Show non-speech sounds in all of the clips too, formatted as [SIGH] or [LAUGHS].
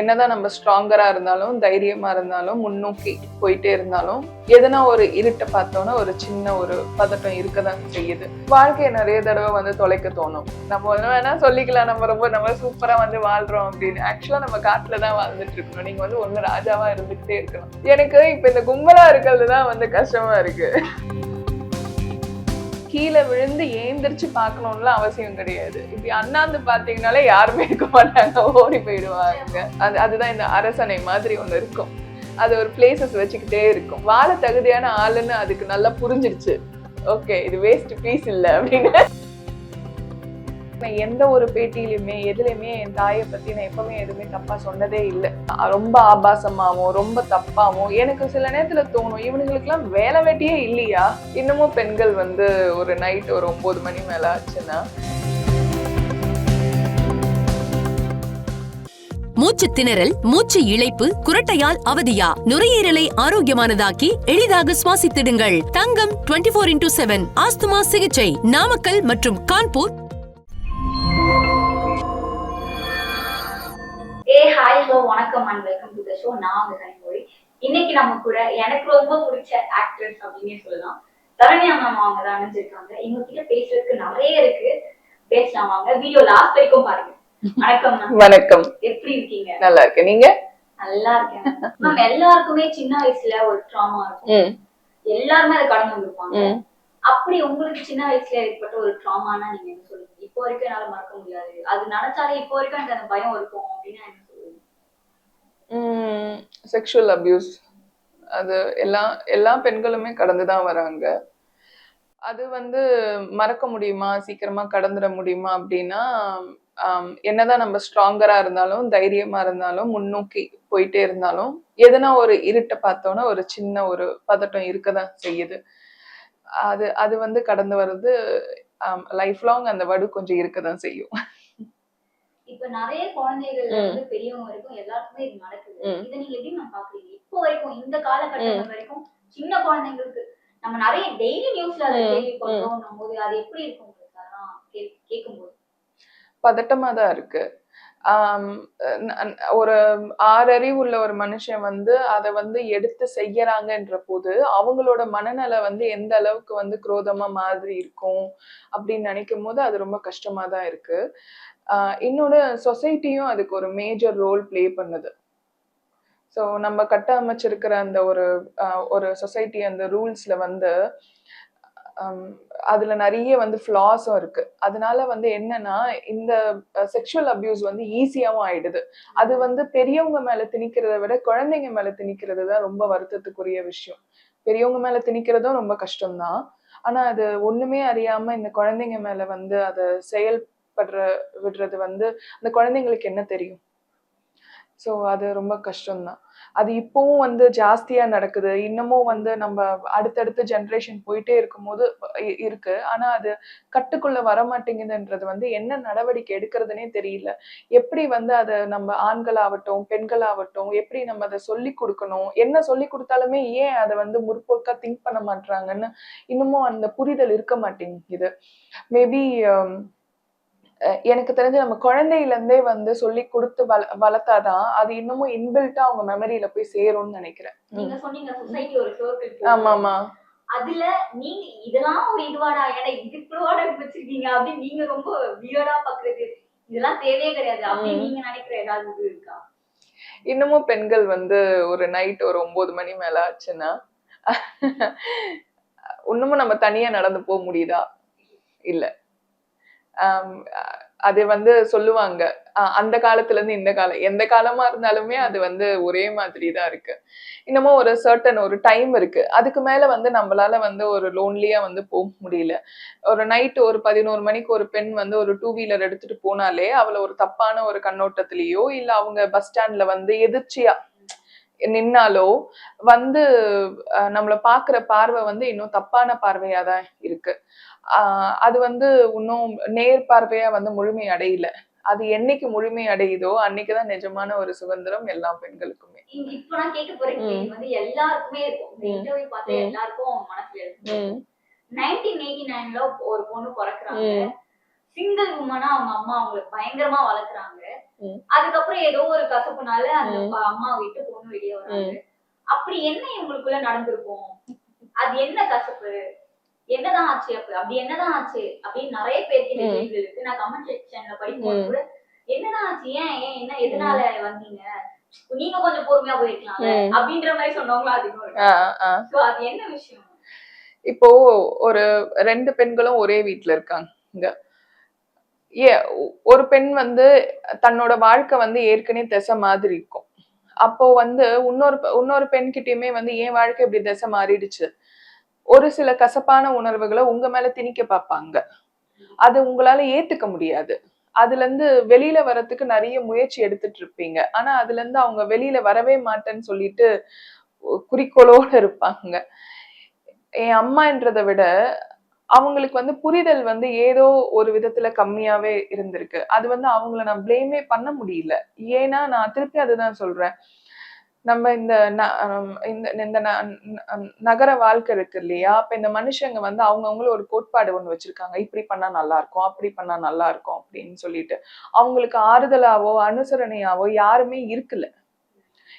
என்னதான் நம்ம ஸ்ட்ராங்கரா இருந்தாலும் தைரியமா இருந்தாலும் முன்னோக்கி போயிட்டே இருந்தாலும் எதனா ஒரு இருட்டை பார்த்தோன்னா ஒரு சின்ன ஒரு பதட்டம் இருக்கதான் செய்யுது. வாழ்க்கையை நிறைய தடவை வந்து தொலைக்க தோணும். நம்ம வந்து வேணா சொல்லிக்கலாம் நம்ம ரொம்ப நம்ம சூப்பரா வந்து வாழ்றோம் அப்படின்னு. ஆக்சுவலா நம்ம காட்டுல தான் வாழ்ந்துட்டு இருக்கணும். நீங்க வந்து ஒண்ணு ராஜாவா இருந்துகிட்டே இருக்கணும் எனக்கு இப்ப இந்த கும்பலா இருக்கிறது தான் வந்து கஷ்டமா இருக்கு. கீழே விழுந்து ஏந்திரிச்சு பார்க்கணும்லாம் அவசியம் கிடையாது. இப்படி அண்ணாந்து பார்த்தீங்கனாலே யாருமே இருக்க மாட்டாங்க. ஓடி போயிடுவாங்க. அது அதுதான் இந்த அரசனை மாதிரி ஒன்று இருக்கும். அது ஒரு பிளேசஸ் வச்சுக்கிட்டே இருக்கும். வாழ தகுதியான ஆளுன்னு அதுக்கு நல்லா புரிஞ்சிருச்சு. ஓகே இது வேஸ்ட் பீஸ் இல்லை அப்படின்னு. நான் எந்த ஒரு பேட்டியிலுமே எதுலையுமே என் தாயை பத்தி நான் எப்பவுமே எதுவுமே தப்பா சொன்னதே இல்லை. ரொம்ப ஆபாசமாவும் ரொம்ப தப்பாவும் எனக்கு சில நேரத்துல தோணும் இவனுங்களுக்குலாம் வேலை வெட்டியே இல்லையா? இன்னமும் பெண்கள் வந்து ஒரு நைட் ஒரு ஒன்பது மணி மேல ஆச்சுன்னா. மூச்சு திணறல் மூச்சு இழைப்பு குரட்டையால் அவதியா? நுரையீரலை ஆரோக்கியமானதாக்கி எளிதாக சுவாசித்திடுங்கள். தங்கம் 24 ஃபோர் இன்டூ செவன் ஆஸ்துமா சிகிச்சை. நாமக்கல் மற்றும் கான்பூர் ஹாய் ஹலோ வணக்கம் and welcome to the show நான் உங்க கனிமொழி இன்னைக்கு நம்ம கூட எனக்கு ரொம்ப பிடிச்ச ஆக்ட்ரஸ் அப்படின்னே சொல்லலாம். சரண்யா மேம் அவங்க தான் அணிஞ்சிருக்காங்க இவங்க கிட்ட பேசுறதுக்கு நிறைய இருக்கு. பேசலாம் வாங்க. வீடியோ லாஸ்ட் வரைக்கும் பாருங்க. வணக்கம் வணக்கம். எப்படி இருக்கீங்க? நல்லா இருக்கேன். நீங்க? நல்லா இருக்கேன். மேம் எல்லாருக்குமே சின்ன வயசுல ஒரு ட்ராமா இருக்கும். எல்லாருமே அதை கடந்து வந்திருப்பாங்க. அப்படி உங்களுக்கு சின்ன வயசுல ஏற்பட்ட ஒரு ட்ராமானா நீங்க என்ன சொல்லுங்க இப்போ வரைக்கும் என்னால மறக்க முடியாது. அது நினைச்சாலே இப்போ வரைக்கும் எனக்கு அந்த பயம் இருக்கும் அப்படின்னா செக்ஷுவல் அப்யூஸ் அது எல்லா எல்லா பெண்களுமே கடந்து தான் வராங்க. அது வந்து மறக்க முடியுமா? சீக்கிரமா கடந்துட முடியுமா? அப்படின்னா என்னதான் நம்ம ஸ்ட்ராங்கரா இருந்தாலும் தைரியமா இருந்தாலும் முன்னோக்கி போயிட்டே இருந்தாலும் எதனா ஒரு இருட்டை பார்த்தோன்னா ஒரு சின்ன ஒரு பதட்டம் இருக்க தான் செய்யுது. அது அது வந்து கடந்து வர்றது லைஃப் லாங் அந்த வடு கொஞ்சம் இருக்க தான் செய்யும். இப்ப நிறைய குழந்தைகள்ல ம். இருந்து பெரியவங்க வரைக்கும் எல்லாருக்குமே இது நடக்குது. இதை நீங்க எப்படி மேம் பாக்குறீங்க இப்போ வரைக்கும் இந்த காலகட்டம் வரைக்கும் சின்ன குழந்தைங்களுக்கு நம்ம நிறைய டெய்லி நியூஸ்ல அதை ம். கேள்விப்படுறோம் போது அது எப்படி இருக்கும் அதெல்லாம் கேட்கும்போது பதட்டமா தான் இருக்கு ஒரு ஆறறிவு உள்ள ஒரு மனுஷன் வந்து அதை வந்து எடுத்து செய்யறாங்கன்ற போது அவங்களோட மனநல வந்து எந்த அளவுக்கு வந்து குரோதமா மாதிரி இருக்கும் அப்படின்னு நினைக்கும் போது அது ரொம்ப கஷ்டமா தான் இருக்கு என்னோட சொசைட்டியும் அதுக்கு ஒரு மேஜர் ரோல் ப்ளே பண்ணுது. ஸோ நம்ம கட்டமைச்சிருக்கிற அந்த ஒரு ஒரு சொசைட்டி அந்த ரூல்ஸில் வந்து அதில் நிறைய வந்து ஃப்ளாஸும் இருக்குது அதனால வந்து என்னன்னா இந்த செக்ஷுவல் அப்யூஸ் வந்து ஈஸியாகவும் ஆயிடுது. அது வந்து பெரியவங்க மேலே திணிக்கிறத விட குழந்தைங்க மேலே திணிக்கிறது தான் ரொம்ப வருத்தத்துக்குரிய விஷயம். பெரியவங்க மேலே திணிக்கிறதும் ரொம்ப கஷ்டம்தான். ஆனால் அது ஒன்றுமே அறியாமல் இந்த குழந்தைங்க மேலே வந்து அதை செயல் படுற விடுறது வந்து அந்த குழந்தைங்களுக்கு என்ன தெரியும்? ஸோ அது ரொம்ப கஷ்டம்தான். அது இப்போவும் வந்து ஜாஸ்தியா நடக்குது. இன்னமும் வந்து நம்ம அடுத்தடுத்த ஜென்ரேஷன் போயிட்டே இருக்கும்போது இருக்கு. ஆனா அது கட்டுக்குள்ள வர மாட்டேங்குதுன்றது வந்து என்ன நடவடிக்கை எடுக்கிறதுனே தெரியல. எப்படி வந்து அதை நம்ம ஆண்களாகட்டும் பெண்களாகட்டும் எப்படி நம்ம அதை சொல்லி கொடுக்கணும் என்ன சொல்லி கொடுத்தாலுமே ஏன் அதை வந்து முற்போக்கா திங்க் பண்ண மாட்றாங்கன்னு இன்னமும் அந்த புரிதல் இருக்க மாட்டேங்குது. மேபி எனக்கு தெரிஞ்சு நம்ம குழந்தையில இருந்தே வந்து சொல்லி கொடுத்து வள வளர்த்தாதான் அது இன்னமும் இன்பில்ட்டா அவங்க மெமரியில போய் சேரும்னு நினைக்கிறேன். நீங்க சொன்னீங்க சொசைட்டி ஒரு சர்க்கிள் ஆமா ஆமா அதுல நீங்க இதெல்லாம் ஒரு இதுவாடா ஏன்னா இதுக்குள்ளோட வச்சிருக்கீங்க அப்படின்னு நீங்க ரொம்ப வியர்டா பாக்குறது. இதெல்லாம் தேவையே கிடையாது. அப்படின்னு ம். நீங்க நினைக்கிற ஏதாவது இது இருக்கா? இன்னமும் பெண்கள் வந்து ஒரு நைட் ஒரு ஒன்பது மணி மேல ஆச்சுன்னா இன்னமும் நம்ம தனியா நடந்து போக முடியுதா? இல்ல. அது வந்து சொல்லுவாங்க. அந்த காலத்துல இருந்து இந்த காலம் எந்த காலமா இருந்தாலுமே அது வந்து ஒரே மாதிரி தான் இருக்கு. இன்னமும் ஒரு சர்டன் ஒரு டைம் இருக்கு. அதுக்கு மேல வந்து நம்மளால வந்து ஒரு லோன்லியா வந்து போக முடியல. ஒரு நைட் ஒரு பதினோரு மணிக்கு ஒரு பெண் வந்து ஒரு டூ வீலர் எடுத்துட்டு போனாலே அவளை ஒரு தப்பான ஒரு கண்ணோட்டத்திலேயோ இல்ல அவங்க பஸ் ஸ்டாண்ட்ல வந்து எதிர்ச்சியா நின்னாலோ வந்து நம்மள பாக்குற பார்வை வந்து இன்னும் தப்பான பார்வையா தான் இருக்கு. அது வந்து இன்னும் நேர் பார்வையா வந்து முழுமை அடையல. அது என்னைக்கு முழுமை அடையுதோ அன்னைக்குதான் நிஜமான ஒரு சுதந்திரம் எல்லா பெண்களுக்குமே. இப்ப நான் கேட்க போற கேள்வி வந்து எல்லாருக்குமே இருக்கும். எல்லாருக்கும் மனசுல இருக்கும் ம், நைன்டீன் எயிட்டி நைன்ல ஒரு பொண்ணு பிறக்குறாங்க. சிங்கிள் உமனா அவங்க அம்மா அவங்களை பயங்கரமா வளர்க்குறாங்க. அதுக்கப்புறம் ஏதோ ஒரு கசப்புனால அந்த அம்மா விட்டு பொண்ணு வெளியே வராங்க. அப்படி என்ன இவங்களுக்குள்ள நடந்திருக்கும்? அது என்ன கசப்பு? என்னதான் ஆச்சு அப்ப? அப்படி என்னதான் ஆச்சு? அப்படின்னு நிறைய பேருக்கு இந்த. கேள்வி இருக்கு. நான் கமெண்ட் செக்ஷன்ல படிக்கும்போது. கூட என்னதான் ஆச்சு? ஏன் ஏன் என்ன எதனால வந்தீங்க? நீங்க கொஞ்சம் பொறுமையா போயிருக்கலாம். அப்படின்ற மாதிரி சொன்னவங்களும் அதிகம் சோ அது என்ன விஷயம்? இப்போ ஒரு ரெண்டு பெண்களும் ஒரே வீட்ல இருக்காங்க. ஏ ஒரு பெண் வந்து தன்னோட வாழ்க்கை வந்து ஏற்கனவே திசை மாதிரி இருக்கும். அப்போ வந்து இன்னொரு பெ- இன்னொரு பெண்கிட்டயுமே வந்து என் வாழ்க்கை இப்படி திசை மாறிடுச்சு? ஒரு சில கசப்பான உணர்வுகளை உங்க மேல திணிக்க பார்ப்பாங்க. அது உங்களால ஏத்துக்க முடியாது. அதுல இருந்து வெளியில வரத்துக்கு நிறைய முயற்சி எடுத்துட்டு இருப்பீங்க. ஆனா அதுல இருந்து அவங்க வெளியில வரவே மாட்டேன்னு சொல்லிட்டு குறிக்கோளோட இருப்பாங்க. என் அம்மான்றதை விட அவங்களுக்கு வந்து புரிதல் வந்து ஏதோ ஒரு விதத்துல கம்மியாவே இருந்திருக்கு. அது வந்து அவங்கள நான் ப்ளேமே பண்ண முடியல. ஏன்னா நான் திருப்பி அதுதான் சொல்றேன். நம்ம இந்த இந்த இந்த ந- நகர வாழ்க்கை இருக்கு இல்லையா? அப்ப இந்த மனுஷங்க வந்து அவங்கவுங்களும் ஒரு கோட்பாடு ஒண்ணு வச்சிருக்காங்க. இப்படி பண்ணா நல்லா இருக்கும் அப்படி பண்ணா நல்லா இருக்கும் அப்படின்னு சொல்லிட்டு அவங்களுக்கு ஆறுதலாவோ அனுசரணையாவோ யாருமே இருக்குல்ல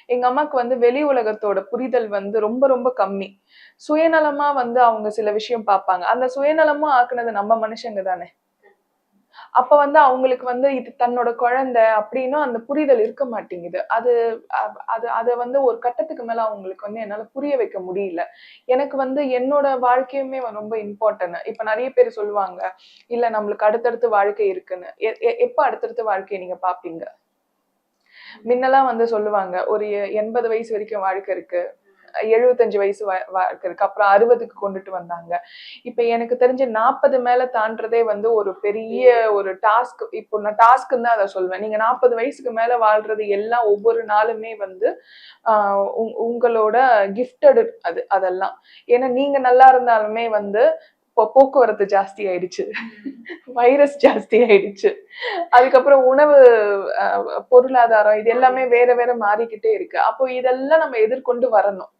எங்க அம்மாவுக்கு வந்து வெளி உலகத்தோட புரிதல் வந்து ரொம்ப ரொம்ப கம்மி. சுயநலமா வந்து அவங்க சில விஷயம் பார்ப்பாங்க. அந்த சுயநலமா ஆக்குனது நம்ம மனுஷங்க தானே. அப்ப வந்து அவங்களுக்கு வந்து இது தன்னோட குழந்தை அப்படின்னும் அந்த புரிதல் இருக்க மாட்டேங்குது. அது அது அதை வந்து ஒரு கட்டத்துக்கு மேல அவங்களுக்கு வந்து என்னால புரிய வைக்க முடியல. எனக்கு வந்து என்னோட வாழ்க்கையுமே ரொம்ப இம்பார்ட்டன்ட் இப்ப நிறைய பேர் சொல்லுவாங்க இல்ல நம்மளுக்கு அடுத்தடுத்து வாழ்க்கை இருக்குன்னு. எ- எ- எப்ப அடுத்தடுத்து வாழ்க்கையை நீங்க பாப்பீங்க முன்னெல்லாம் வந்து சொல்லுவாங்க ஒரு எண்பது வயசு வரைக்கும் வாழ்க்கை இருக்கு. எழுபத்தஞ்சு வயசு வாழ்க்கை இருக்கு. அப்புறம் அறுபதுக்கு கொண்டுட்டு வந்தாங்க. இப்ப எனக்கு தெரிஞ்ச நாற்பது மேல தாண்டதே வந்து ஒரு பெரிய ஒரு டாஸ்க் இப்போ நான் டாஸ்க்குன்னு தான் அதை சொல்வேன். நீங்க நாற்பது வயசுக்கு மேல வாழ்றது எல்லாம் ஒவ்வொரு நாளுமே வந்து ஆஹ் உங்- உங்களோட கிஃப்டடு அது அதெல்லாம். ஏன்னா நீங்க நல்லா இருந்தாலுமே வந்து போக்குவரத்து ஜாஸ்தி ஆயிடுச்சு. வைரஸ் ஜாஸ்தி ஆயிடுச்சு. அதுக்கப்புறம் உணவு அஹ், பொருளாதாரம் இது எல்லாமே வேற வேற மாறிக்கிட்டே இருக்கு. அப்போ இதெல்லாம் நம்ம எதிர்கொண்டு வரணும்.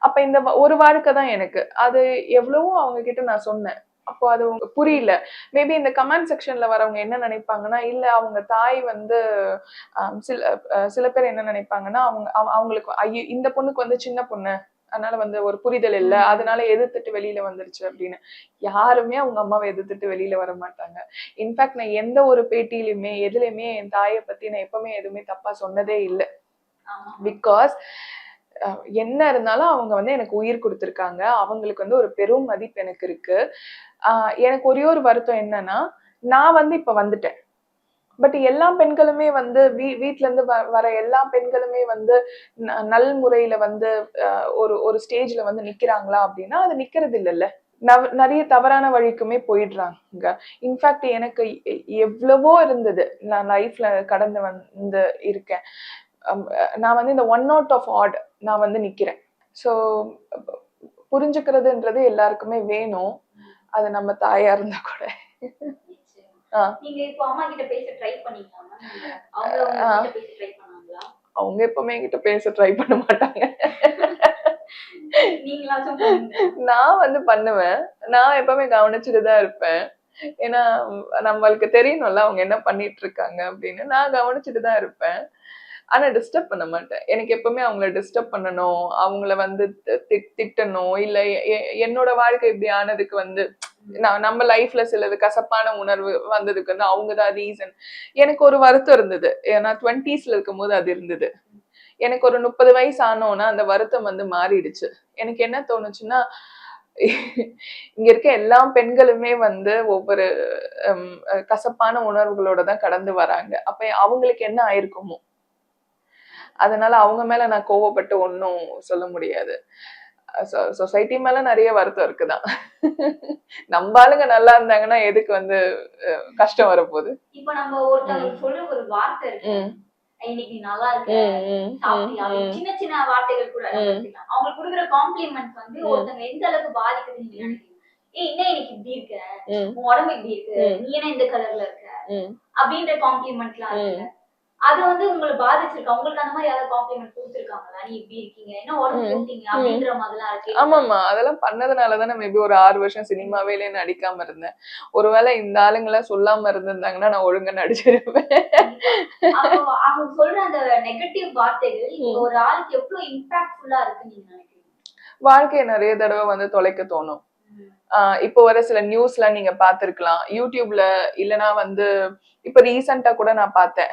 அப்ப இந்த ஒரு வாழ்க்கை தான் எனக்கு. அது எவ்வளவோ அவங்க கிட்ட நான் சொன்னேன். அப்போ அது அவங்க புரியல. மேபி இந்த கமெண்ட் செக்ஷன்ல வரவங்க என்ன நினைப்பாங்கன்னா இல்ல அவங்க தாய் வந்து சில சில பேர் என்ன நினைப்பாங்கன்னா அவங்க அவ- அவங்களுக்கு ஐயோ இந்த பொண்ணுக்கு வந்து சின்ன பொண்ணு. அதனால வந்து ஒரு புரிதல் இல்ல. அதனால எதிர்த்துட்டு வெளியில வந்துருச்சு அப்படின்னு யாருமே அவங்க அம்மாவை எதிர்த்துட்டு வெளியில வர மாட்டாங்க. இன்ஃபேக்ட் நான் எந்த ஒரு பேட்டியிலுமே எதுலையுமே என் தாயை பத்தி நான் எப்பவுமே எதுவுமே தப்பா சொன்னதே இல்லை. பிகாஸ் என்ன இருந்தாலும் அவங்க வந்து எனக்கு உயிர் கொடுத்துருக்காங்க. அவங்களுக்கு வந்து ஒரு பெரும் மதிப்பு எனக்கு இருக்கு. ஆஹ் எனக்கு ஒரே ஒரு வருத்தம் என்னன்னா நான் வந்து இப்ப வந்துட்டேன். பட் எல்லா பெண்களுமே வந்து வீ வீட்டிலேருந்து வ வர எல்லா பெண்களுமே வந்து நல் முறையில் வந்து ஒரு ஒரு ஸ்டேஜில் வந்து நிற்கிறாங்களா அப்படின்னா அது நிற்கிறது இல்லைல்ல நவ- நிறைய தவறான வழிக்குமே போயிடுறாங்க. இன்ஃபேக்ட் எனக்கு எ- எவ்வளவோ இருந்தது. நான் லைஃப்ல கடந்து வந்து இருக்கேன். நான் வந்து இந்த ஒன் அவுட் ஆஃப் ஆட் நான் வந்து நிற்கிறேன் ஸோ புரிஞ்சுக்கிறதுன்றது எல்லாருக்குமே வேணும். அது நம்ம தாயா இருந்தா கூட. நீங்க இப்போ அம்மா கிட்ட பேச ட்ரை பண்ணீங்களா அவங்க. கிட்ட பேச ட்ரை பண்ணாங்களா அவங்க எப்பவுமே என்கிட்ட பேச ட்ரை பண்ண மாட்டாங்க. நான் வந்து பண்ணுவேன். நான் எப்பவுமே கவனிச்சுட்டு தான் இருப்பேன். ஏன்னா நம்மளுக்கு தெரியணும்ல அவங்க என்ன பண்ணிட்டு இருக்காங்க அப்படின்னு. நான் கவனிச்சுட்டு தான் இருப்பேன். ஆனா டிஸ்டர்ப் பண்ண மாட்டேன். எனக்கு எப்பவுமே அவங்கள டிஸ்டர்ப் பண்ணணும். அவங்கள வந்து திட்டணும். இல்ல என்னோட வாழ்க்கை இப்படி ஆனதுக்கு வந்து நம்ம லைஃப்ல சிலது கசப்பான உணர்வு வந்ததுக்கு வந்து அவங்க தான் ரீசன் எனக்கு ஒரு வருத்தம் இருந்தது. ஏன்னா டுவெண்ட்டீஸ்ல இருக்கும் போது அது இருந்தது. எனக்கு ஒரு முப்பது வயசு ஆனோன்னா அந்த வருத்தம் வந்து மாறிடுச்சு. எனக்கு என்ன தோணுச்சுன்னா இங்க இருக்க எல்லா பெண்களுமே வந்து ஒவ்வொரு ஹம், கசப்பான உணர்வுகளோட தான் கடந்து வராங்க. அப்ப அவங்களுக்கு என்ன ஆயிருக்குமோ? அதனால அவங்க மேல நான் கோவப்பட்டு ஒன்றும் சொல்ல முடியாது. சொசைட்டி மேல நிறைய வருத்தம் இருக்குதான் நம்ம ஆளுங்க நல்லா இருந்தாங்கன்னா எதுக்கு வந்து கஷ்டம் வரப்போகுது? இப்போ நம்ம ஒருத்தவங்க சொல்ற ஒரு வார்த்தை இருக்கு. இன்னைக்கு நல்லா இருக்க. சின்ன சின்ன வார்த்தைகள் கூட. அவங்களுக்கு கொடுக்குற காம்ப்ளிமெண்ட் வந்து. ஒருத்தவங்க எந்த அளவுக்கு பாதிக்குதுன்னு ஏய் என்ன இன்னைக்கு இப்படி இருக்க? உன் உடம்பு இப்படி இருக்கு. நீ என்ன இந்த கலர்ல இருக்க. அப்படின்ற காம்ப்ளிமெண்ட்லாம் இருக்குல்ல. அது வந்து உங்களை பாதிச்சிருக்கா. உங்களுக்கு அந்த மாதிரி யாராவது காம்ப்ளிமெண்ட் கொடுத்துருக்காங்களா? நீ இப்படி இருக்கீங்க. என்ன உடம்பு. போட்டீங்க அப்படின்ற மாதிரிலாம் இருக்கு. ஆமாமா அதெல்லாம் பண்ணதுனாலதானே மேபி ஒரு ஆறு வருஷம் சினிமாவேலே நடிக்காம இருந்தேன். ஒருவேளை இந்த ஆளுங்கெல்லாம் சொல்லாம இருந்திருந்தாங்கன்னா நான் ஒழுங்கா நடிச்சிருப்பேன். அவங்க சொல்ற அந்த நெகட்டிவ் வார்த்தைகள் ஒரு ஆளுக்கு எவ்வளவு இம்பாக்ட்ஃபுல்லா இருக்குன்னு நீங்க நினைக்கிறீங்க? வாழ்க்கையை நிறைய தடவை வந்து தொலைக்க தோணும். இப்போ வர சில நியூஸ்லாம் நீங்க பார்த்திருக்கலாம். யூடியூப்ல இல்லனா வந்து இப்ப ரீசெண்டா கூட நான் பார்த்தேன்.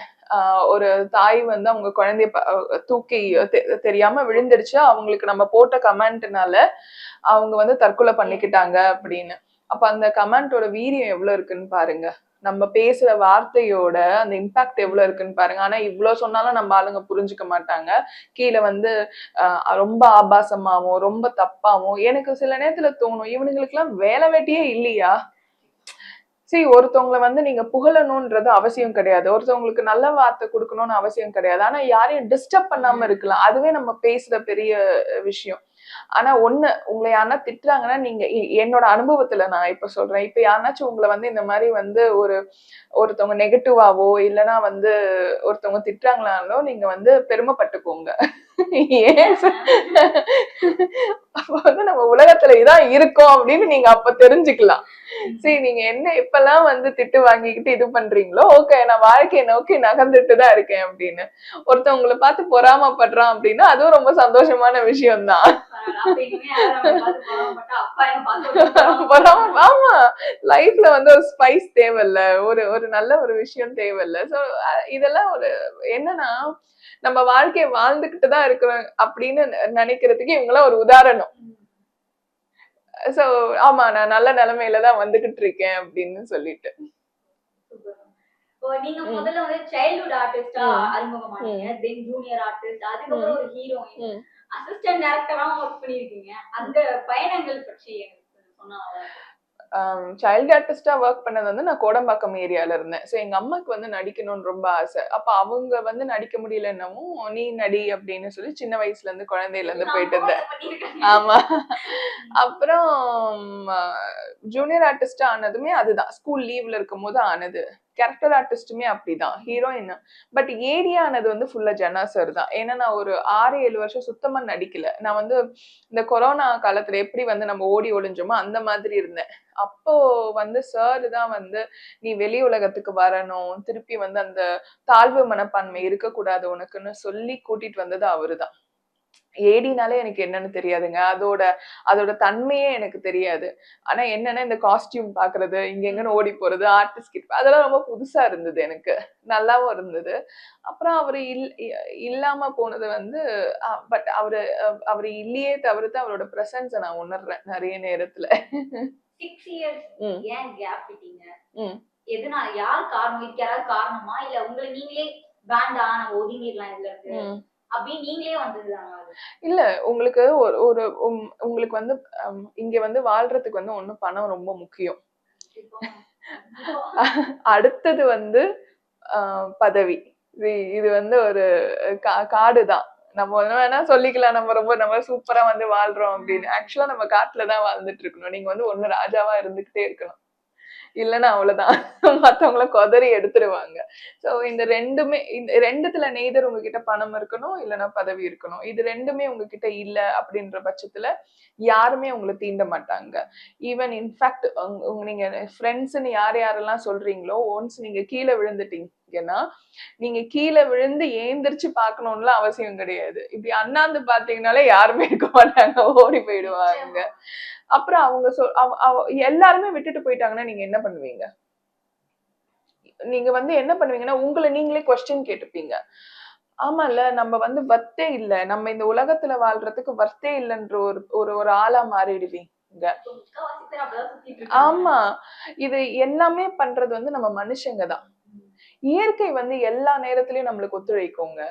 ஒரு தாய் வந்து அவங்க குழந்தைய தூக்கி தெ- தெரியாம விழுந்துருச்சு. அவங்களுக்கு நம்ம போட்ட கமெண்ட்னால அவங்க வந்து தற்கொலை பண்ணிக்கிட்டாங்க அப்படின்னு. அப்ப அந்த கமெண்டோட வீரியம் எவ்வளவு இருக்குன்னு பாருங்க. நம்ம பேசுற வார்த்தையோட அந்த இம்பாக்ட் எவ்வளவு இருக்குன்னு பாருங்க. ஆனா இவ்வளவு சொன்னாலும் நம்ம ஆளுங்க புரிஞ்சுக்க மாட்டாங்க. கீழே வந்து ஆஹ் ரொம்ப ஆபாசமாவும் ரொம்ப தப்பாவும் எனக்கு சில நேரத்துல தோணும் இவனுங்களுக்குலாம் வேலை வெட்டியே இல்லையா? சரி ஒருத்தவங்களை வந்து நீங்க புகழணும்ன்றது அவசியம் கிடையாது. ஒருத்தவங்களுக்கு நல்ல வார்த்தை கொடுக்கணும்னு அவசியம் கிடையாது. ஆனா யாரையும் டிஸ்டர்ப் பண்ணாம இருக்கலாம். அதுவே நம்ம பேசுற பெரிய விஷயம். ஆனா ஒண்ணு உங்களை யாருன்னா திட்டுறாங்கன்னா நீங்க என்னோட அனுபவத்துல நான் இப்ப சொல்றேன். இப்ப யாருனாச்சும் உங்களை வந்து இந்த மாதிரி வந்து ஒரு ஒருத்தவங்க நெகட்டிவாவோ இல்லைன்னா வந்து ஒருத்தவங்க திட்டுறாங்களானோ நீங்க வந்து பெருமைப்பட்டுக்கோங்க. [LAUGHS] ஏன்? அப்ப வந்து நம்ம உலகத்துல இதான் இருக்கோம் அப்படின்னு நீங்க அப்ப தெரிஞ்சுக்கலாம். சரி நீங்க என்ன இப்பெல்லாம் வந்து திட்டு வாங்கிக்கிட்டு இது பண்றீங்களோ ஓகே நான் வாழ்க்கையை நோக்கி நகர்ந்துட்டு தான் இருக்கேன் அப்படின்னு. ஒருத்தவங்களை பார்த்து பொறாமப்படுறான் அப்படின்னா அதுவும் ரொம்ப சந்தோஷமான பார்த்து பொறாம. ஆமா. லைஃப்ல வந்து ஒரு ஸ்பைஸ் தேவையில்ல. ஒரு ஒரு நல்ல ஒரு விஷயம் தேவையில்ல. சோ இதெல்லாம் ஒரு என்னன்னா நம்ம வாழ்க்கையை வாழ்ந்துகிட்டு தான் இருக்கிறோம் அப்படின்னு நினைக்கிறதுக்கு இவங்களாம் ஒரு உதாரணம். சோ ஆமா நான் நல்ல நிலைமையில தான் வந்துகிட்டு இருக்கேன் அப்படின்னு சொல்லிட்டு நீங்க. முதல்ல வந்து சைல்ட்ஹுட் ஆர்டிஸ்டா. அறிமுகமானீங்க தென் ஜூனியர் ஆர்டிஸ்ட் அதுக்கப்புறம் ஒரு ஹீரோயின். அசிஸ்டன்ட் டைரக்டராவும் ஒர்க் பண்ணிருக்கீங்க அந்த பயணங்கள் பற்றி சொன்னா. சைல்டு ஆர்டிஸ்டா ஒர்க் பண்ணது வந்து நான் கோடம்பாக்கம் ஏரியால இருந்தேன். ஸோ எங்க அம்மாக்கு வந்து நடிக்கணும்னு ரொம்ப ஆசை. அப்ப அவங்க வந்து நடிக்க முடியலன்னவும் நீ நடி அப்படின்னு சொல்லி சின்ன வயசுல இருந்து குழந்தையில இருந்து போயிட்டு இருந்தேன். ஆமா. [LAUGHS] அப்புறம் ஜூனியர் ஆர்டிஸ்ட் ஆனதுமே அதுதான். ஸ்கூல் லீவ்ல இருக்கும் போது ஆனது. கேரக்டர் ஆர்டிஸ்ட்டுமே அப்படிதான் ஹீரோயின் பட் ஏரியானது வந்து ஃபுல்லா ஜனா சார் தான். ஏன்னா நான் ஒரு ஆறு ஏழு வருஷம் சுத்தமா நடிக்கல. நான் வந்து இந்த கொரோனா காலத்துல எப்படி வந்து நம்ம ஓடி ஒளிஞ்சோமோ அந்த மாதிரி இருந்தேன். அப்போ வந்து சார் தான் வந்து நீ வெளி உலகத்துக்கு வரணும். திருப்பி வந்து அந்த தாழ்வு மனப்பான்மை இருக்கக்கூடாது உனக்குன்னு சொல்லி கூட்டிட்டு வந்தது அவருதான். ஏடினாலே எனக்கு என்னன்னு தெரியாதுங்க. அதோட அதோட தன்மையே எனக்கு தெரியாது. ஆனா என்னன்னா இந்த காஸ்டியூம் பாக்குறது இங்க எங்கன்னு ஓடி போறது ஆர்டிஸ்ட் கிட் அதெல்லாம் ரொம்ப புதுசா இருந்தது எனக்கு. நல்லாவும் இருந்தது. அப்புறம் அவரு இல் இல்லாம போனது வந்து பட் அவரு அவரு இல்லையே தவிர்த்து அவரோட பிரசன்ஸை நான் உணர்றேன் நிறைய நேரத்துல. Six years. ஏன் கேப் விட்டீங்க. எதுனா யார் காரணம்? இதுக்கு யாராவது காரணமா? இல்ல உங்களை நீங்களே வேண்டாம் நம்ம ஒதுங்கிடலாம் இதுல இருந்து. இல்ல உங்களுக்கு ஒரு ஒரு உங்களுக்கு வந்து இங்க வந்து வாழ்றதுக்கு வந்து ஒண்ணு பணம் ரொம்ப முக்கியம். [LAUGHS] அடுத்தது வந்து பதவி. இது வந்து ஒரு கா- காடுதான். நம்ம வேணா சொல்லிக்கலாம். நம்ம ரொம்ப நம்ம சூப்பரா வந்து வாழ்றோம் அப்படின்னு. ஆக்சுவலா நம்ம காட்டுல தான் வாழ்ந்துட்டு இருக்கணும். நீங்க வந்து ஒண்ணு ராஜாவா இருந்துகிட்டே இருக்கணும். இல்லைன்னா அவ்வளவுதான். மற்றவங்கள கொதறி எடுத்துருவாங்க. ஸோ இந்த ரெண்டுமே இந்த ரெண்டுத்துல நெய்தர் உங்ககிட்ட பணம் இருக்கணும் இல்லைன்னா பதவி இருக்கணும். இது ரெண்டுமே உங்ககிட்ட இல்லை அப்படின்ற பட்சத்துல யாருமே உங்களை தீண்ட மாட்டாங்க. ஈவன் இன்ஃபேக்ட் உங்க நீங்க ஃப்ரெண்ட்ஸ்ன்னு யார் யாரெல்லாம் சொல்றீங்களோ ஒன்ஸ் நீங்க கீழே விழுந்துட்டீங்க விழுந்துட்டீங்கன்னா நீங்க கீழே விழுந்து ஏந்திரிச்சு பார்க்கணும்லாம் அவசியம் கிடையாது. இப்படி அண்ணாந்து பாத்தீங்கன்னாலே யாருமே இருக்க மாட்டாங்க. ஓடி போயிடுவாங்க. அப்புறம் அவங்க சொல் எல்லாருமே விட்டுட்டு போயிட்டாங்கன்னா நீங்க என்ன பண்ணுவீங்க? நீங்க வந்து என்ன பண்ணுவீங்கன்னா உங்களை நீங்களே கொஸ்டின் கேட்டுப்பீங்க. ஆமால நம்ம வந்து வர்த்தே இல்ல. நம்ம இந்த உலகத்துல வாழ்றதுக்கு வர்த்தே இல்லைன்ற ஒரு ஒரு ஒரு ஆளா மாறிடுவீங்க. ஆமா. இது எல்லாமே பண்றது வந்து நம்ம மனுஷங்க தான். இயற்கை வந்து எல்லா நேரத்திலயும் நம்மளுக்கு ஒத்துழைக்குங்க.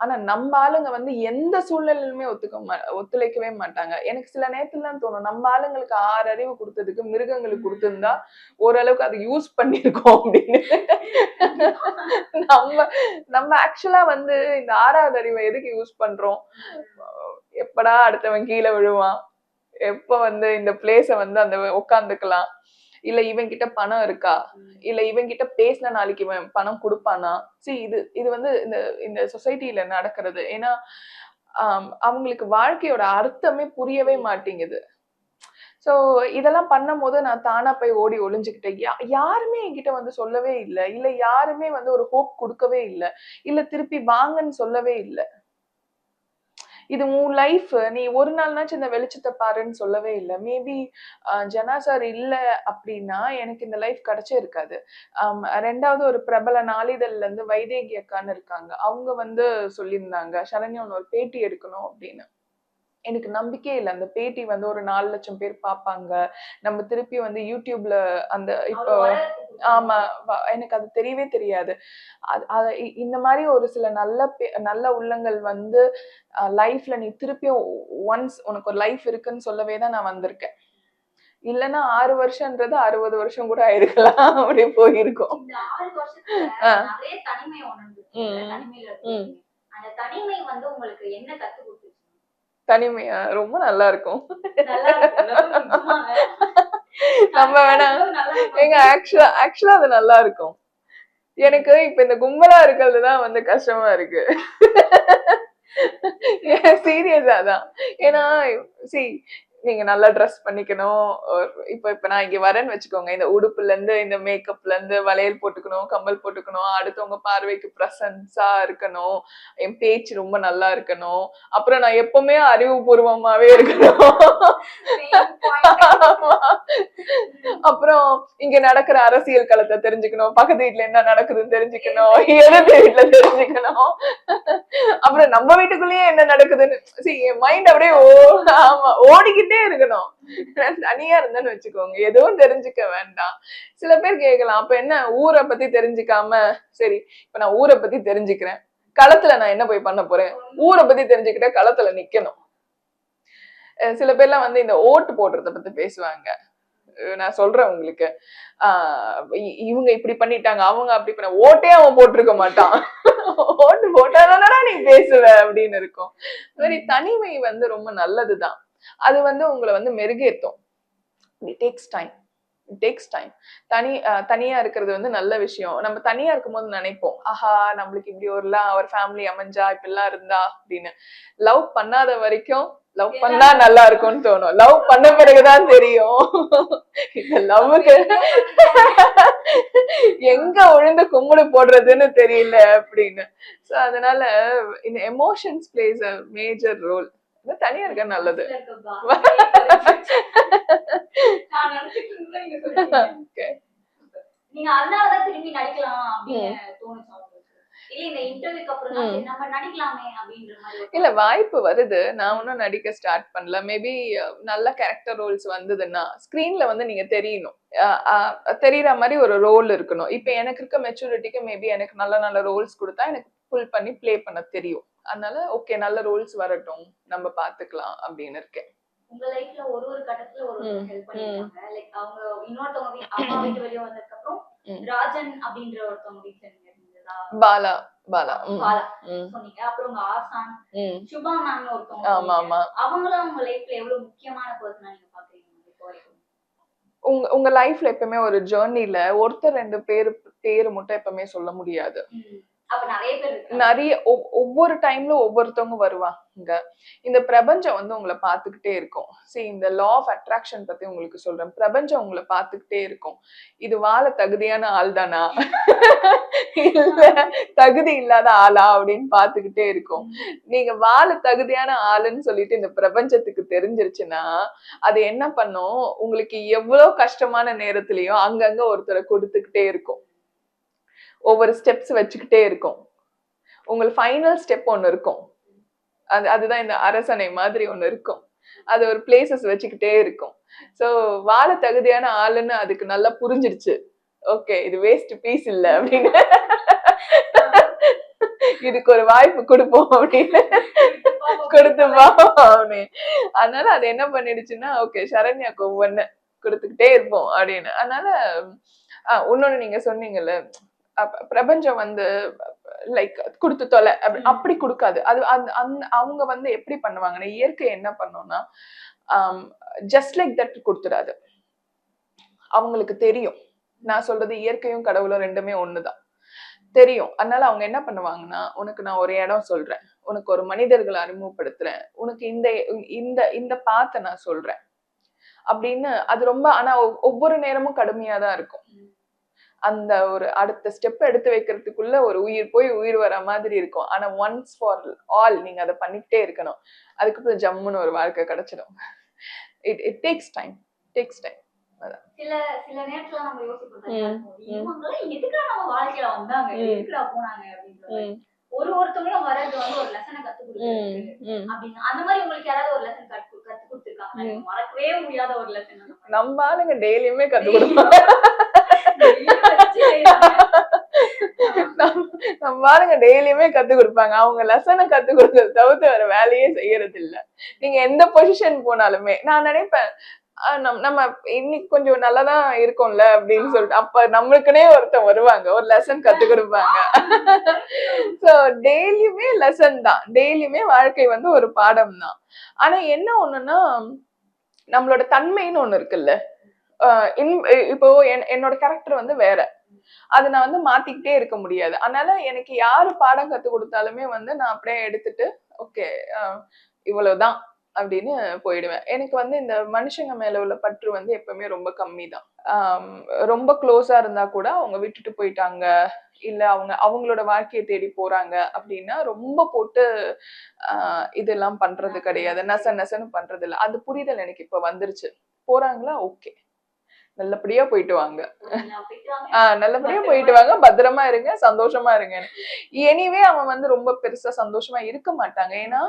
ஆனா நம்ம ஆளுங்க வந்து எந்த சூழ்நிலையிலுமே ஒத்துக்க ஒத்துழைக்கவே மாட்டாங்க. எனக்கு சில நேரத்துல தான் தோணும் நம்ம ஆளுங்களுக்கு ஆறு அறிவு கொடுத்ததுக்கு மிருகங்களுக்கு கொடுத்திருந்தா ஓரளவுக்கு அதை யூஸ் பண்ணிருக்கோம் அப்படின்னு. நம்ம நம்ம ஆக்சுவலா வந்து இந்த ஆறாவது அறிவை எதுக்கு யூஸ் பண்றோம்? எப்படா அடுத்தவன் கீழே விழுவான்? எப்ப வந்து இந்த பிளேஸ வந்து அந்த உட்காந்துக்கலாம் இல்ல இவன் கிட்ட பணம் இருக்கா? இல்ல இவன் கிட்ட பேசின நாளைக்கு இவன் பணம் கொடுப்பானா? see இது இது வந்து இந்த இந்த சொசைட்டில நடக்கிறது. ஏன்னா அவங்களுக்கு வாழ்க்கையோட அர்த்தமே புரியவே மாட்டேங்குது. சோ இதெல்லாம் பண்ணும்போது நான் தானா போய் ஓடி ஒளிஞ்சுக்கிட்டேன். யா- யாருமே என்கிட்ட வந்து சொல்லவே இல்லை. இல்ல யாருமே வந்து ஒரு ஹோப் கொடுக்கவே இல்லை. இல்ல திருப்பி வாங்கன்னு சொல்லவே இல்லை. இது உன் லைஃப் நீ ஒரு நாள்னாச்சும் இந்த வெளிச்சத்தை பாருன்னு சொல்லவே இல்லை. மேபி ஜனா சார் இல்லை அப்படின்னா எனக்கு இந்த லைஃப் கிடைச்சே இருக்காது. ரெண்டாவது ஒரு பிரபல நாளிதழ்ல இருந்து வைதேகி அக்கான்னு இருக்காங்க. அவங்க வந்து சொல்லியிருந்தாங்க சரண்யா உன்னை ஒரு பேட்டி எடுக்கணும் அப்படின்னு. எனக்கு நம்பிக்கையே இல்லை. அந்த பேட்டி வந்து ஒரு நாலு லட்சம் பேர் பார்ப்பாங்க நம்ம திருப்பி வந்து யூடியூப்ல அந்த இப்போ ஆமா எனக்கு அது தெரியவே தெரியாது. இந்த மாதிரி ஒரு சில நல்ல நல்ல உள்ளங்கள் வந்து லைஃப்ல நீ திருப்பியும் ஒன்ஸ் உனக்கு ஒரு லைஃப் இருக்குன்னு சொல்லவே தான் நான் வந்திருக்கேன். இல்லைன்னா ஆறு வருஷம்ன்றது அறுபது வருஷம் கூட ஆயிருக்கலாம். [LAUGHS] அப்படி போயிருக்கும். அந்த தனிமை வந்து உங்களுக்கு என்ன கத்து தனிமையா ரொம்ப நல்லா இருக்கும். நம்ம வேணா. எங்க ஆக்சுவலா ஆக்சுவலா அது நல்லா இருக்கும் எனக்கு இப்ப இந்த கும்பலா இருக்கிறது தான் வந்து கஷ்டமா இருக்கு. [LAUGHS] சீரியஸா தான். ஏன்னா சி நீங்க நல்லா ட்ரெஸ் பண்ணிக்கணும். இப்ப இப்ப நான் இங்க வரேன்னு வச்சுக்கோங்க. இந்த உடுப்புல இருந்து இந்த மேக்கப்ல இருந்து வளையல் போட்டுக்கணும் கம்மல் போட்டுக்கணும் அடுத்தவங்க பார்வைக்கு ப்ரெசன்ஸா இருக்கணும் என் பேச்சு ரொம்ப நல்லா இருக்கணும். அப்புறம் நான் எப்பவுமே அறிவுபூர்வமாவே இருக்கணும். அப்புறம் இங்க நடக்கிற அரசியல் களத்தை தெரிஞ்சுக்கணும். பக்கத்து வீட்ல என்ன நடக்குதுன்னு தெரிஞ்சுக்கணும். எழுது வீட்ல தெரிஞ்சுக்கணும். அப்புறம் நம்ம வீட்டுக்குள்ளேயே என்ன நடக்குதுன்னு see என் மைண்ட் அப்படியே ஓ ஆமா ஓடிக்கிட்டே இருக்கணும். நான் தனியா இருந்தேன்னு வச்சுக்கோங்க. எதுவும் தெரிஞ்சுக்க வேண்டாம். சில பேர் கேட்கலாம் அப்ப என்ன ஊரை பத்தி தெரிஞ்சுக்காம? சரி இப்ப நான் ஊரை பத்தி தெரிஞ்சுக்கிறேன். களத்துல நான் என்ன போய் பண்ண போறேன்? ஊரை பத்தி தெரிஞ்சுக்கிட்ட களத்துல நிக்கணும். சில பேர்லாம் வந்து இந்த ஓட்டு போடுறத பத்தி பேசுவாங்க. நான் சொல்றேன் உங்களுக்கு. ஆஹ் இவங்க இப்படி பண்ணிட்டாங்க அவங்க அப்படி பண்ண ஓட்டே அவன் போட்டிருக்க மாட்டான். ஓட்டு போட்டாதானடா நீ பேசுவ அப்படின்னு இருக்கும். மாதிரி தனிமை வந்து ரொம்ப நல்லதுதான். அது வந்து உங்களை வந்து மெருகேத்தும். It takes time it takes time தனி தனியா இருக்கிறது வந்து நல்ல விஷயம். நம்ம தனியா இருக்கும்போது நினைப்போம். ஆஹா நம்மளுக்கு இப்படி ஒரு la- ஒரு ஃபேமிலி அமைஞ்சா இப்படிலாம் இருந்தா அப்படின்னு. லவ் பண்ணாத வரைக்கும் லவ் பண்ணா நல்லா இருக்கும்னு தோணும். லவ் பண்ண பிறகுதான் தெரியும். இந்த லவ்வுக்கு எங்க விழுந்து கும்பிடு போடுறதுன்னு தெரியல அப்படின்னு. சோ அதனால இந்த emotions plays a major role தனியா இருக்க நல்லது. [LAUGHS] நீங்க அதனாலதான் திரும்பி நடிக்கலாம் அப்படின்னு தோணுச்சு இல்ல வாய்ப்பு வருது. நான் இன்னும் நடிக்க ஸ்டார்ட் பண்ணல. மேபி நல்ல கேரக்டர் ரோல்ஸ் வந்ததுன்னா ஸ்கிரீன்ல வந்து நீங்க தெரியணும். தெரியற மாதிரி ஒரு ரோல் இருக்கணும். இப்ப எனக்கு இருக்க மெச்சூரிட்டிக்கு மேபி எனக்கு நல்ல நல்ல ரோல்ஸ் கொடுத்தா எனக்கு ஃபுல் பண்ணி ப்ளே பண்ண தெரியும். அதனால ஓகே நல்ல ரோல்ஸ் வரட்டும். நம்ம பாத்துக்கலாம் அப்படின்னு இருக்கேன். உங்க லைஃப்ல ஒரு ஒரு கட்டத்துல ஒரு ஹெல்ப் பண்ணிருக்காங்க. லைக் அவங்க இன்னொருத்தவங்க அம்மா வீட்டு வெளியே வந்ததுக்கு அப்புறம். ராஜன் அப்படின்ற ஒருத்தவங்க வீட்டுல இருந்ததா பாலா பாலா. பாலா. சொன்னீங்க. அப்புறம் உங்க ஆசான். சுபா மேம்னு ஒருத்தவங்க ஆமா. ஆமா. அவங்களும் உங்க லைஃப்ல எவ்வளவு முக்கியமான பர்சனா நீங்க பாக்குறீங்க? உங்க உங்க லைஃப்ல எப்பவுமே ஒரு ஜேர்னில ஒருத்தர் ரெண்டு பேர் பேரு மட்டும் எப்பவுமே சொல்ல முடியாது. நிறைய ஒவ்வொரு டைம்ல ஒவ்வொருத்தவங்க வருவாங்க. இந்த பிரபஞ்சம் வந்து உங்களை பார்த்துக்கிட்டே இருக்கும். சரி இந்த லா ஆஃப் அட்ராக்ஷன் பத்தி உங்களுக்கு சொல்றேன். பிரபஞ்சம் உங்களை பார்த்துக்கிட்டே இருக்கும். இது வாழ தகுதியான ஆள் தானா? இல்ல தகுதி இல்லாத ஆளா அப்படின்னு பார்த்துக்கிட்டே இருக்கும். நீங்க வாழ தகுதியான ஆளுன்னு சொல்லிட்டு இந்த பிரபஞ்சத்துக்கு தெரிஞ்சிருச்சுன்னா அது என்ன பண்ணும்? உங்களுக்கு எவ்வளவு கஷ்டமான நேரத்திலயும் அங்கங்க ஒருத்தரை கொடுத்துக்கிட்டே இருக்கும். ஒவ்வொரு ஸ்டெப்ஸ் வச்சுக்கிட்டே இருக்கும். உங்களுக்கு ஃபைனல் ஸ்டெப் ஒன்று இருக்கும். அது அதுதான் இந்த அரசனை மாதிரி ஒன்று இருக்கும். அது ஒரு பிளேசஸ் வச்சுக்கிட்டே இருக்கும். ஸோ வாழ தகுதியான ஆளுன்னு அதுக்கு நல்லா புரிஞ்சிடுச்சு. ஓகே இது வேஸ்ட் பீஸ் இல்ல அப்படின்னு. இதுக்கு ஒரு வாய்ப்பு கொடுப்போம் அப்படின்னு. கொடுத்துமா அப்படின்னு. அதனால அது என்ன பண்ணிடுச்சுன்னா ஓகே சரண்யாக்கு ஒவ்வொன்னு கொடுத்துக்கிட்டே இருப்போம் அப்படின்னு. அதனால ஆஹ் இன்னொன்னு நீங்க சொன்னீங்கல்ல பிரபஞ்சம் வந்து லைக் கொடுத்து தொலை. அப்படி கொடுக்காது. அது அந்த அந்த அவங்க வந்து எப்படி பண்ணுவாங்கன்னா இயற்கை என்ன பண்ணும்னா ஜஸ்ட் லைக் தட் கொடுத்துடாது அவங்களுக்கு தெரியும். நான் சொல்றது இயற்கையும் கடவுளும் ரெண்டுமே ஒண்ணுதான். தெரியும். அதனால அவங்க என்ன பண்ணுவாங்கன்னா உனக்கு நான் ஒரு இடம் சொல்றேன். உனக்கு ஒரு மனிதர்களை அறிமுகப்படுத்துறேன். உனக்கு இந்த இந்த இந்த பாத்தை நான் சொல்றேன். அப்படின்னு அது ரொம்ப ஆனா ஒவ்- ஒவ்வொரு நேரமும் கடுமையா தான் இருக்கும் அந்த ஒரு அடுத்த ஸ்டெப் எடுத்து வைக்கிறதுக்குள்ள ஒரு உயிர் போய் உயிர் வர மாதிரி இருக்கும். ஆனா ஒன்ஸ் ஃபார் ஆல் நீங்க அதை பண்ணிக்கிட்டே இருக்கணும். அதுக்கப்புறம் ஜம்முன்னு ஒரு வாழ்க்கை கிடைச்சிடும். It it takes time takes time சில சில நேரத்துல நம்ம யோசிப்போம். ஒரு ஒருத்தவங்களும் வர்றது வந்து ஒரு லெசனை கத்து அப்படின்னு. அந்த மாதிரி உங்களுக்கு யாராவது ஒரு லெசன் கத்து கத்து கொடுத்துருக்காங்க ம். மறக்கவே முடியாத ஒரு லெசன் நம்ம ஆளுங்க டெய்லியுமே கத்து கொடுப்பாங்க. [LAUGHS] நம்ம ஆளுங்க டெய்லியுமே கத்து கொடுப்பாங்க. அவங்க லெசனை கத்து கொடுக்கறத தவிர்த்து வேற வேலையே செய்யறது இல்ல நீங்க எந்த பொசிஷன் போனாலுமே நான் நினைப்பேன் நம்ம இன்னைக்கு கொஞ்சம் நல்லாதான் இருக்கோம்ல அப்படின்னு சொல்லிட்டு அப்ப நம்மளுக்குனே ஒருத்தன் வருவாங்க. ஒரு லெசன் கத்து கொடுப்பாங்க. சோ டெய்லியுமே லெசன் தான். டெய்லியுமே வாழ்க்கை வந்து ஒரு பாடம் தான். ஆனா என்ன ஒண்ணுன்னா நம்மளோட தன்மைன்னு ஒண்ணு இருக்குல்ல. இப்போ என்- என்னோட கேரக்டர் வந்து வேற. அதை நான் வந்து மாத்திக்கிட்டே இருக்க முடியாது. அதனால எனக்கு யாரு பாடம் கத்து கொடுத்தாலுமே வந்து நான் அப்படியே எடுத்துட்டு ஓகே இவ்வளவுதான் அப்படின்னு போயிடுவேன். எனக்கு வந்து இந்த மனுஷங்க மேல உள்ள பற்று வந்து எப்பவுமே ரொம்ப கம்மி தான் ரொம்ப க்ளோஸா இருந்தா கூட அவங்க விட்டுட்டு போயிட்டாங்க. இல்ல அவங்க அவங்களோட வாழ்க்கையை தேடி போறாங்க அப்படின்னா ரொம்ப போட்டு ஆஹ் இதெல்லாம் பண்றது கிடையாது. நச நசன்னு பண்றது இல்ல அது புரிதல் எனக்கு இப்ப வந்துருச்சு. போறாங்களா? ஓகே. நல்லபடியா போயிட்டு வாங்க. ஆஹ் நல்லபடியா போயிட்டு வாங்க. பத்திரமா இருங்க. சந்தோஷமா இருங்க எனிவே அவன் வந்து ரொம்ப பெருசா சந்தோஷமா இருக்க மாட்டாங்க. ஏன்னா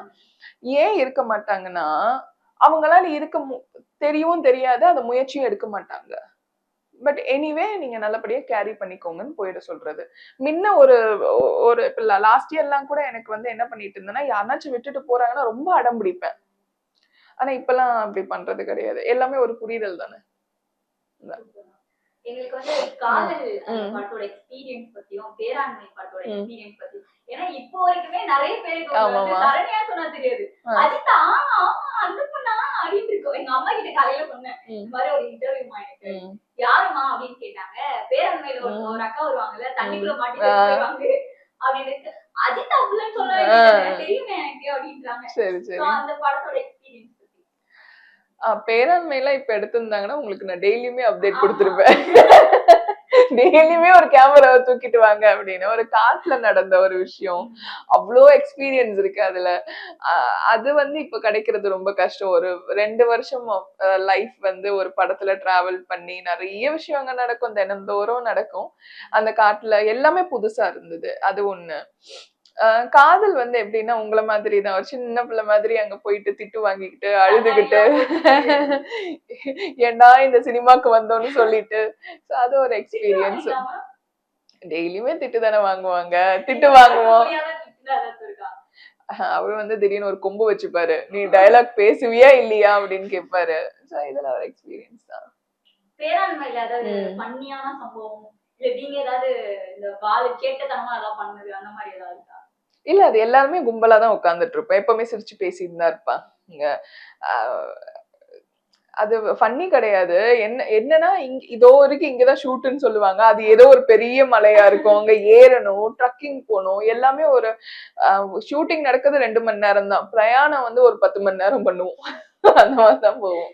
ஏன் இருக்க மாட்டாங்கன்னா அவங்களால இருக்க தெரியவும் தெரியாது. அந்த முயற்சியும் எடுக்க மாட்டாங்க. பட் எனிவே நீங்க நல்லபடியா கேரி பண்ணிக்கோங்கன்னு போயிட சொல்றது. முன்ன ஒரு ஒரு இப்ப லாஸ்ட் இயர்லாம் கூட எனக்கு வந்து என்ன பண்ணிட்டு இருந்தேன்னா யாருனாச்சும் விட்டுட்டு போறாங்கன்னா ரொம்ப அடம் பிடிப்பேன். ஆனா இப்பெல்லாம் அப்படி பண்றது கிடையாது. எல்லாமே ஒரு புரிதல் தானே. எங்களுக்கு வந்து காதல். பாட்டோட எக்ஸ்பீரியன்ஸ் பத்தியும் பேராண்மை பாட்டோட. எக்ஸ்பீரியன்ஸ் பத்தியும் ஏன்னா இப்போ வரைக்குமே நிறைய பேருக்கு வந்து ஆமா. சரணியா சொன்னா தெரியாது ஆ. அஜித்தா ஆமா அந்த பொண்ணா அப்படின்னு இருக்கும் எங்க அம்மா கிட்ட காலையில சொன்னேன். இந்த மாதிரி ஒரு இன்டர்வியூமா எனக்கு. யாருமா அப்படின்னு கேட்டாங்க பேரண்மையில ஒரு அக்கா வருவாங்கல்ல தண்ணிக்குள்ள. மாட்டிட்டு போயிடுவாங்க அப்படின்னு அப்படிலாம் சொல்ல ஆ. தெரியுமே எனக்கு அப்படின்றாங்க அந்த படத்தோட பத்தி ஆஹ் பேராண்மையெல்லாம் இப்ப எடுத்திருந்தாங்கன்னா உங்களுக்கு நான் டெய்லியுமே அப்டேட் கொடுத்துருப்பேன். டெய்லியுமே ஒரு கேமராவை தூக்கிட்டு வாங்க அப்படின்னு. ஒரு காட்டுல நடந்த ஒரு விஷயம். அவ்வளோ எக்ஸ்பீரியன்ஸ் இருக்கு அதுல. அது வந்து இப்ப கிடைக்கிறது ரொம்ப கஷ்டம். ஒரு ரெண்டு வருஷம் லைஃப் வந்து ஒரு படத்துல டிராவல் பண்ணி நிறைய விஷயங்க நடக்கும். தினந்தோறும் நடக்கும். அந்த காட்டுல எல்லாமே புதுசா இருந்தது. அது ஒண்ணு. காதல் வந்து எப்படின்னா உங்கள மாதிரி தான் ஒரு சின்ன பிள்ளை மாதிரி அங்க போயிட்டு திட்டு வாங்கிக்கிட்டு அழுதுகிட்டு. ஏன்டா இந்த சினிமாக்கு வந்தோம்னு சொல்லிட்டு. So அது ஒரு எக்ஸ்பீரியன்ஸ் டெய்லியுமே திட்டு தானே வாங்குவாங்க. திட்டு வாங்குவோம். அவரு வந்து திடீர்னு ஒரு கொம்பு வச்சுப்பாரு. நீ டயலாக் பேசுவியா இல்லையா அப்படின்னு கேட்பாரு So இதெல்லாம் ஒரு எக்ஸ்பீரியன்ஸ் தான். பேராண்மையில ஏதாவது ம். பண்ணியான சம்பவம். இல்ல நீங்க ஏதாவது இந்த கேட்டதனமா ஏதாவது பண்ணது அந்த மாதிரி ஏதாவது இருக்கா? இல்ல அது எல்லாருமே கும்பலா தான் உட்கார்ந்துட்டு இருப்போம் எப்பவுமே சிரிச்சு பேசிட்டு தான் இருப்பாங்க. அது ஃபன்னி கிடையாது. என்ன என்னன்னா இங்க இதோ வரைக்கும் இங்கதான் ஷூட்டுன்னு சொல்லுவாங்க. அது ஏதோ ஒரு பெரிய மலையா இருக்கும். அங்க ஏறணும் ட்ரக்கிங் போகணும் எல்லாமே ஒரு ஷூட்டிங் நடக்குது ரெண்டு மணி நேரம் தான். பிரயாணம் வந்து ஒரு பத்து மணி நேரம் பண்ணுவோம். அந்த மாதிரி தான் போவோம்.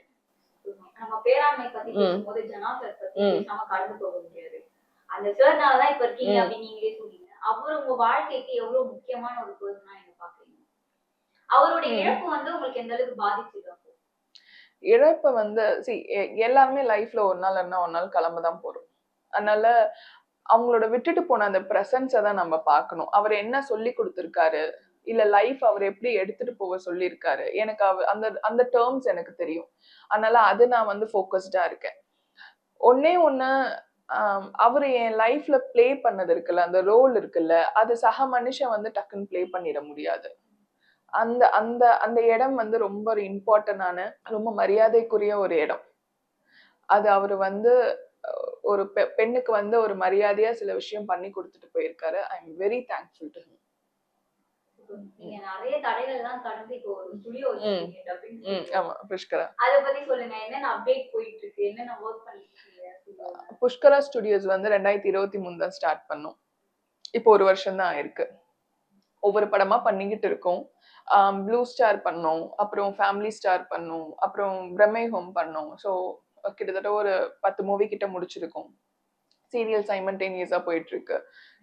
நம்ம பேராண்மை பத்தி ம். பேசும்போது ஜனா சார் பத்தி ம். பேசாம கடந்து போக முடியாது. அந்த சார்னாலதான் இப்ப இருக்கீங்க. அப்படின்னு நீங்களே சொன்னீங்க அவர் உங்க வாழ்க்கைக்கு எவ்வளவு முக்கியமான ஒரு பர்சனா நீங்க பாக்குறீங்க? அவருடைய. இழப்பு வந்து உங்களுக்கு எந்த அளவுக்கு பாதிச்சுது அப்போ? இழப்பை வந்து சி எல்லாருமே லைஃப்ல ஒரு நாள் என்ன ஒரு நாள் கிளம்ப தான் போறோம். அதனால அவங்களோட விட்டுட்டு போன அந்த ப்ரெசன்ஸை தான் நம்ம பார்க்கணும். அவர் என்ன சொல்லி கொடுத்துருக்காரு? இல்ல லைஃப் அவர் எப்படி எடுத்துட்டு போக சொல்லியிருக்காரு? எனக்கு அவ அந்த அந்த டேர்ம்ஸ் எனக்கு தெரியும். அதனால அது நான் வந்து ஃபோக்கஸ்டா இருக்கேன். ஒன்னே ஒண்ணு ஆம், அவர் என் லைஃப்ல ப்ளே பண்ணது இருக்குல்ல அந்த ரோல் இருக்குல்ல அது சக மனுஷன் வந்து டக்குன்னு ப்ளே பண்ணிட முடியாது. அந்த அந்த அந்த இடம் வந்து ரொம்ப ஒரு இம்பார்ட்டன்டான ரொம்ப மரியாதைக்குரிய ஒரு இடம். அது அவர் வந்து ஒரு பெ- பெண்ணுக்கு வந்து ஒரு மரியாதையா சில விஷயம் பண்ணி கொடுத்துட்டு போயிருக்காரு. I am very thankful to நீங்க நிறைய தடைகள் எல்லாம் கடந்து இப்போ ஒரு ஸ்டுடியோ வச்சிருக்கீங்க dubbing ம் studio. ஆமா புஷ்கரா. அத பத்தி சொல்லுங்க என்னென்ன அப்டேட் போயிட்டு இருக்கு என்னென்ன ஒர்க் பண்ணிட்டு இருக்கீங்க புஷ்கரா ஸ்டுடியோஸ் வந்து ரெண்டாயிரத்தி இருபத்தி மூணு தான் ஸ்டார்ட் பண்ணோம். இப்போ ஒரு வருஷம் தான் ஆயிருக்கு ஒவ்வொரு படமா பண்ணிக்கிட்டு இருக்கோம். ப்ளூ ஸ்டார் பண்ணோம் அப்புறம் ஃபேமிலி ஸ்டார் பண்ணோம் அப்புறம் பிரம்மை ஹோம் பண்ணோம். ஸோ கிட்டத்தட்ட ஒரு பத்து மூவி கிட்ட முடிச்சிருக்கோம். சீரியல் சைமன்டேனியஸாக போயிட்டு இருக்கு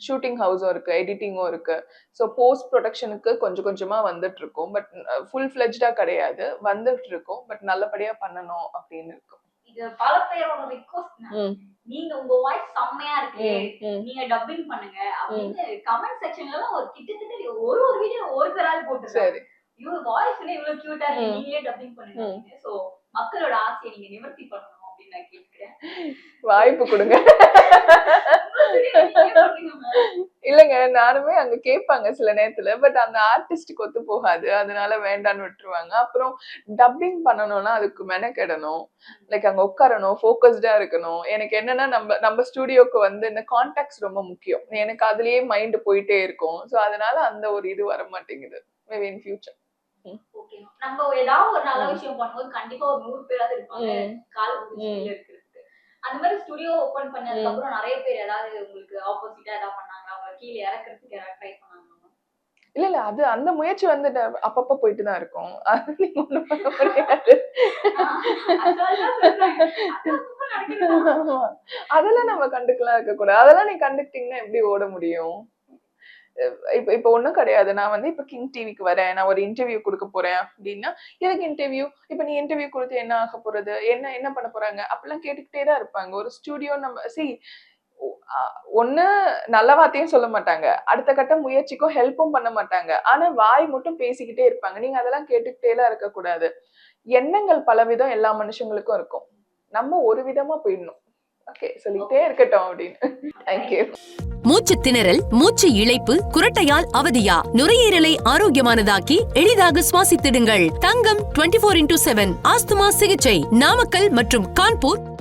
ஷூட்டிங் ஹவுஸும் இருக்கு எடிட்டிங்கும் இருக்கு. ஸோ போஸ்ட் ப்ரொடக்ஷனுக்கு கொஞ்சம் கொஞ்சமா வந்துட்டு இருக்கோம் பட் ஃபுல் ஃபிளெஜ்டா கிடையாது. வந்துட்டு இருக்கோம் பட் நல்லபடியா பண்ணணும் அப்படின்னு இருக்கும். இது பல பேரோட ரிக்வஸ்ட் நீங்க உங்க வாய்ஸ் செம்மையா இருக்கு. நீங்க டப்பிங் பண்ணுங்க அப்படின்னு கமெண்ட் செக்ஷன்ல ஒரு கிட்டத்தட்ட ஒரு ஒரு வீடியோ ஒரு போட்டுருக்காங்க சரி. இவங்க வாய்ஸ் இவ்வளவு கியூட்டா இருக்கு. நீங்களே டப்பிங் பண்ணுங்க சோ மக்களோட ஆசையை நீங்க நிவர்த்தி பண்ணணும். நான் கேட்கிறேன் வாய்ப்பு கொடுங்க. இல்லைங்க நானுமே அங்க கேட்பாங்க சில நேரத்துல. பட் அந்த ஆர்டிஸ்டுக்கு ஒத்து போகாது. அதனால வேண்டான்னு விட்டுருவாங்க. அப்புறம் டப்பிங் பண்ணணும்னா அதுக்கு மெனக்கெடணும். லைக் அங்க உட்காரணும் ஃபோக்கஸ்டா இருக்கணும். எனக்கு என்னன்னா நம்ம நம்ம ஸ்டுடியோக்கு வந்து இந்த கான்டாக்ட்ஸ் ரொம்ப முக்கியம். எனக்கு அதுலயே மைண்ட் போயிட்டே இருக்கும். ஸோ அதனால அந்த ஒரு இது வர மாட்டேங்குது மேபி இன் ஃபியூச்சர் நம்ம ஏதாவது ஒரு நல்ல. விஷயம் பண்ணும்போது கண்டிப்பா ஒரு நூறு பேராவது இருப்பாங்க. கால் இருக்கிறதுக்கு. அந்த மாதிரி ஸ்டுடியோ ஓபன் பண்ணதுக்கு அப்புறம் நிறைய பேர் ஏதாவது உங்களுக்கு ஆப்போசிட்டா ஏதாவது பண்ணாங்களா? அவங்க கீழே இறக்குறதுக்கு யாராவது ட்ரை பண்ணாங்களா? இல்ல இல்ல. அது அந்த முயற்சி வந்து அப்பப்ப போயிட்டு தான் இருக்கும். அது நீங்க ஒண்ணும் பண்ண முடியாது. அதெல்லாம் நம்ம கண்டுக்கலாம் இருக்க கூடாது அதெல்லாம் நீ கண்டுக்கிட்டீங்கன்னா எப்படி ஓட முடியும்? இப்ப இப்ப ஒண்ணும் கிடையாது. நான் வந்து இப்ப கிங் டிவிக்கு வரேன். நான் ஒரு இன்டர்வியூ கொடுக்க போறேன் அப்படின்னா எதுக்கு இன்டர்வியூ இப்ப நீ இன்டர்வியூ கொடுத்து என்ன ஆக போறது? என்ன என்ன பண்ண போறாங்க? அப்படிலாம் கேட்டுக்கிட்டே தான் இருப்பாங்க. ஒரு ஸ்டுடியோ நம்ம சி ஒண்ணு நல்ல வார்த்தையும் சொல்ல மாட்டாங்க. அடுத்த கட்ட முயற்சிக்கும் ஹெல்ப்பும் பண்ண மாட்டாங்க. ஆனா வாய் மட்டும் பேசிக்கிட்டே இருப்பாங்க. நீங்க அதெல்லாம் கேட்டுக்கிட்டே எல்லாம் இருக்க கூடாது எண்ணங்கள் பலவிதம் எல்லா மனுஷங்களுக்கும் இருக்கும். நம்ம ஒரு விதமா போயிடணும். ஓகே சொல்லிட்டே இருக்கட்டும் அப்படின்னு. தேங்க்யூ மூச்சு திணறல் மூச்சு இழைப்பு குரட்டையால் அவதியா? நுரையீரலை ஆரோக்கியமானதாக்கி எளிதாக சுவாசித்திடுங்கள். தங்கம் 24 இன்டூ செவன் ஆஸ்துமா சிகிச்சை. நாமக்கல் மற்றும் கான்பூர்